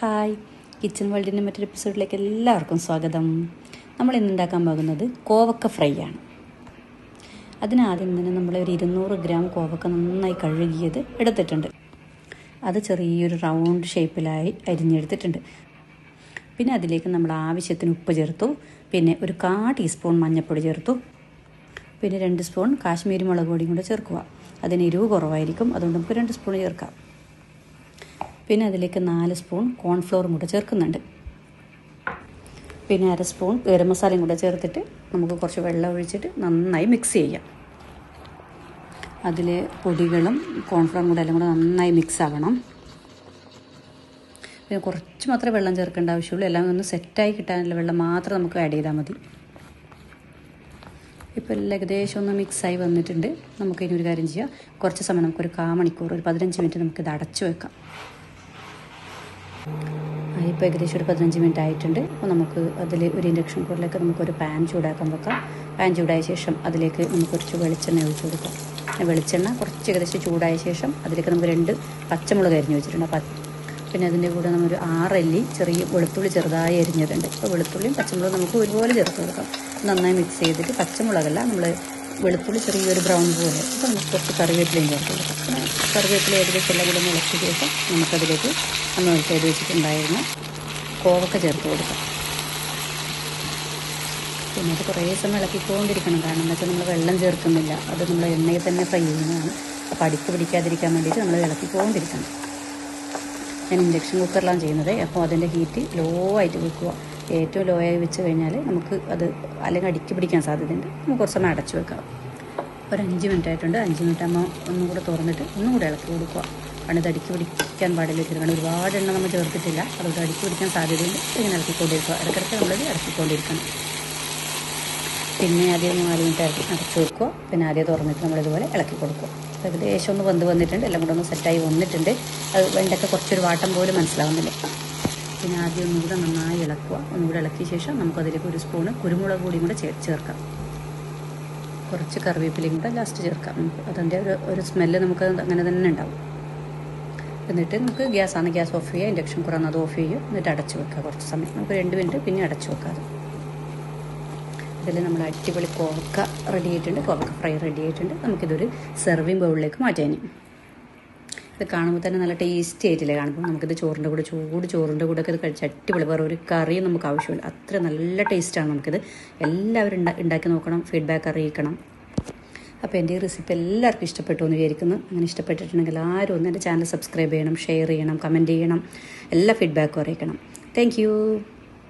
Hi. Kitchen വേൾഡിന്റെ മറ്റൊരു എപ്പിസോഡിലേക്ക് എല്ലാവർക്കും സ്വാഗതം. നമ്മൾ ഇന്ന് ഉണ്ടാക്കാൻ പോകുന്നത് കോവക്ക ഫ്രൈ ആണ്. അതിനാദ്യം തന്നെ നമ്മൾ ഒരു ഇരുന്നൂറ് ഗ്രാം കോവക്ക നന്നായി കഴുകിയത് എടുത്തിട്ടുണ്ട്. അത് ചെറിയൊരു റൗണ്ട് ഷേപ്പിലായി അരിഞ്ഞെടുത്തിട്ടുണ്ട്. പിന്നെ അതിലേക്ക് നമ്മൾ ആവശ്യത്തിന് ഉപ്പ് ചേർത്തു. പിന്നെ ഒരു കാ ടീസ്പൂൺ മഞ്ഞൾപ്പൊടി ചേർത്തു. പിന്നെ രണ്ട് സ്പൂൺ കാശ്മീരി മുളക് പൊടിയും കൂടെ ചേർക്കുക. അതിന് എരിവ് കുറവായിരിക്കും. അതുകൊണ്ട് നമുക്ക് രണ്ട് സ്പൂൺ ചേർക്കാം. പിന്നെ അതിലേക്ക് നാല് സ്പൂൺ കോൺഫ്ലോറും കൂടെ ചേർക്കുന്നുണ്ട്. പിന്നെ അര സ്പൂൺ ഗരം മസാലയും കൂടെ ചേർത്തിട്ട് നമുക്ക് കുറച്ച് വെള്ളം ഒഴിച്ചിട്ട് നന്നായി മിക്സ് ചെയ്യാം. അതിൽ പൊടികളും കോൺഫ്ലോറും കൂടെ എല്ലാം കൂടെ നന്നായി മിക്സ് ആവണം. പിന്നെ കുറച്ച് മാത്രമേ വെള്ളം ചേർക്കേണ്ട ആവശ്യമുള്ളൂ. എല്ലാം ഒന്ന് സെറ്റായി കിട്ടാനുള്ള വെള്ളം മാത്രം നമുക്ക് ആഡ് ചെയ്താൽ മതി. ഇപ്പോൾ എല്ലാം ഏകദേശം ഒന്ന് മിക്സായി വന്നിട്ടുണ്ട്. നമുക്ക് ഇനി ഒരു കാര്യം ചെയ്യാം. കുറച്ച് സമയം നമുക്കൊരു കാ മണിക്കൂർ ഒരു പതിനഞ്ച് മിനിറ്റ് നമുക്കിത് അടച്ചു വെക്കാം. ഇപ്പോൾ ഏകദേശം ഒരു പതിനഞ്ച് മിനിറ്റ് ആയിട്ടുണ്ട്. അപ്പോൾ നമുക്ക് അതിൽ ഒരു ഇൻഡക്ഷൻ കുക്കറിലേക്ക് നമുക്കൊരു പാൻ ചൂടാക്കാൻ വെക്കാം. പാൻ ചൂടായ ശേഷം അതിലേക്ക് നമുക്ക് കുറച്ച് വെളിച്ചെണ്ണ ഒഴിച്ച് കൊടുക്കാം. വെളിച്ചെണ്ണ കുറച്ച് ഏകദേശം ചൂടായ ശേഷം അതിലേക്ക് നമുക്ക് രണ്ട് പച്ചമുളക് അരിഞ്ഞ് വെച്ചിട്ടുണ്ട്. പിന്നെ അതിന്റെ കൂടെ നമ്മൾ ഒരു ആറല്ലി ചെറിയ വെളുത്തുള്ളി ചെറുതായി അരിഞ്ഞിട്ടുണ്ട്. അപ്പോൾ വെളുത്തുള്ളിയും പച്ചമുളകും നമുക്ക് ഒരുപോലെ ചേർത്ത് കൊടുക്കാം. നന്നായി മിക്സ് ചെയ്തിട്ട് പച്ചമുളകല്ല നമ്മൾ വെളുത്തുള്ളി ചെറിയൊരു ബ്രൗൺ പോലെ. അപ്പോൾ നമുക്ക് കുറച്ച് കറിവേപ്പിലയും ചേർത്ത് കൊടുക്കാം. കറിവേപ്പില ഏകദേശം എല്ലാം കൂടെ മുളച്ച ശേഷം നമുക്കതിലേക്ക് നമ്മൾ ചെയ്ത് വെച്ചിട്ടുണ്ടായിരുന്നു. കോവക്ക ചേർത്ത് കൊടുക്കാം. പിന്നെ അത് കുറേ സമയം ഇളക്കിക്കൊണ്ടിരിക്കണം. കാരണം എന്ന് വെച്ചാൽ നമ്മൾ വെള്ളം ചേർക്കുന്നില്ല. അത് നമ്മൾ എണ്ണയിൽ തന്നെ ഫ്രൈ ചെയ്യുന്നതാണ്. അപ്പോൾ അടിക്ക് പിടിക്കാതിരിക്കാൻ വേണ്ടിയിട്ട് നമ്മൾ ഇളക്കിക്കൊണ്ടിരിക്കണം. ഞാൻ ഇൻഡക്ഷൻ കുക്കറിലാണ് ചെയ്യുന്നത്. അപ്പോൾ അതിന്റെ ഹീറ്റ് ലോ ആയിട്ട് വെക്കുക. ഏറ്റവും ലോ ആയി വെച്ച് കഴിഞ്ഞാൽ നമുക്ക് അത് അല്ലെങ്കിൽ അടിക്ക് പിടിക്കാൻ സാധ്യതയുണ്ട്. നമുക്ക് കുറച്ച് സമയം അടച്ചു വെക്കാം. ഒരു അഞ്ച് മിനിറ്റ് ആയിട്ടുണ്ട് അഞ്ച് മിനിറ്റ് ആകുമ്പോൾ ഒന്നും കൂടെ തുറന്നിട്ട് ഒന്നും കൂടെ ഇളക്കി കൊടുക്കുക. കാരണം ഇത് അടുക്കി പിടിക്കാൻ പാടില്ല കാരണം ഒരുപാട് എണ്ണ നമ്മൾ ചേർത്തിട്ടില്ല. അതുകൊണ്ട് അടുക്കി പിടിക്കാൻ സാധ്യതയുണ്ട്. ഇങ്ങനെ ഇളക്കിക്കൊണ്ടിരിക്കുക ഇടയ്ക്കിടയ്ക്ക് നമ്മളത് ഇളക്കിക്കൊണ്ടിരിക്കണം പിന്നെ ആദ്യം നാല് മിനിറ്റ് ഇറക്കി അടച്ചു വെക്കുക. പിന്നെ ആദ്യം തുറന്നിട്ട് നമ്മളിതുപോലെ ഇളക്കി കൊടുക്കുക. ഏകദേശം ഒന്ന് വന്ന് വന്നിട്ടുണ്ട്. എല്ലാം കൂടെ ഒന്ന് സെറ്റായി വന്നിട്ടുണ്ട്. അത് വേണ്ടൊക്കെ കുറച്ചൊരു വാട്ടം പോലും മനസ്സിലാവുന്നില്ല. പിന്നെ ആദ്യം ഒന്നുകൂടെ നന്നായി ഇളക്കുക. ഒന്നുകൂടെ ഇളക്കിയ ശേഷം നമുക്കതിലേക്ക് ഒരു സ്പൂണ് കുരുമുളക് പൊടിയും കൂടെ ചേർക്കാം. കുറച്ച് കറിവേപ്പിലയും കൂടെ ലാസ്റ്റ് ചേർക്കാം. അതിന്റെ ഒരു ഒരു സ്മെല്ല് നമുക്ക് അങ്ങനെ തന്നെ ഉണ്ടാവും. എന്നിട്ട് നമുക്ക് ഗ്യാസാണ് ഗ്യാസ് ഓഫ് ചെയ്യുക ഇൻഡക്ഷൻ കുറന്ന് അത് ഓഫ് ചെയ്യുക എന്നിട്ട് അടച്ചു വെക്കുക കുറച്ച് സമയം. നമുക്ക് രണ്ട് മിനിറ്റ് പിന്നെ അടച്ചു വെക്കാതെ ഇതിൽ നമ്മൾ അടിപൊളി കോവക്ക റെഡി ആയിട്ടുണ്ട്. കോവക്ക ഫ്രൈ റെഡി ആയിട്ടുണ്ട്. നമുക്കിതൊരു സെർവിങ് ബൗളിലേക്ക് മാറ്റാൻ ഇത് കാണുമ്പോൾ തന്നെ നല്ല ടേസ്റ്റി ആയിട്ടില്ലേ കാണുമ്പോൾ നമുക്കിത് ചോറിന്റെ കൂടെ ചൂട് ചോറിന്റെ കൂടെ ഒക്കെ ഇത് കഴിച്ച് അടിപൊളി. വേറെ ഒരു കറിയും നമുക്ക് ആവശ്യമില്ല. അത്ര നല്ല ടേസ്റ്റാണ് നമുക്കിത്. എല്ലാവരും ഉണ്ടാക്കി നോക്കണം ഫീഡ്ബാക്ക് അറിയിക്കണം. അപ്പോൾ എന്റെ ഈ റെസിപ്പി എല്ലാവർക്കും ഇഷ്ടപ്പെട്ടു എന്ന് വിചാരിക്കുന്നു. അങ്ങനെ ഇഷ്ടപ്പെട്ടിട്ടുണ്ടെങ്കിൽ ആരും ഒന്ന് എന്റെ ചാനൽ സബ്സ്ക്രൈബ് ചെയ്യണം ഷെയർ ചെയ്യണം കമന്റ് ചെയ്യണം. എല്ലാ ഫീഡ്ബാക്കും അറിയിക്കണം. താങ്ക്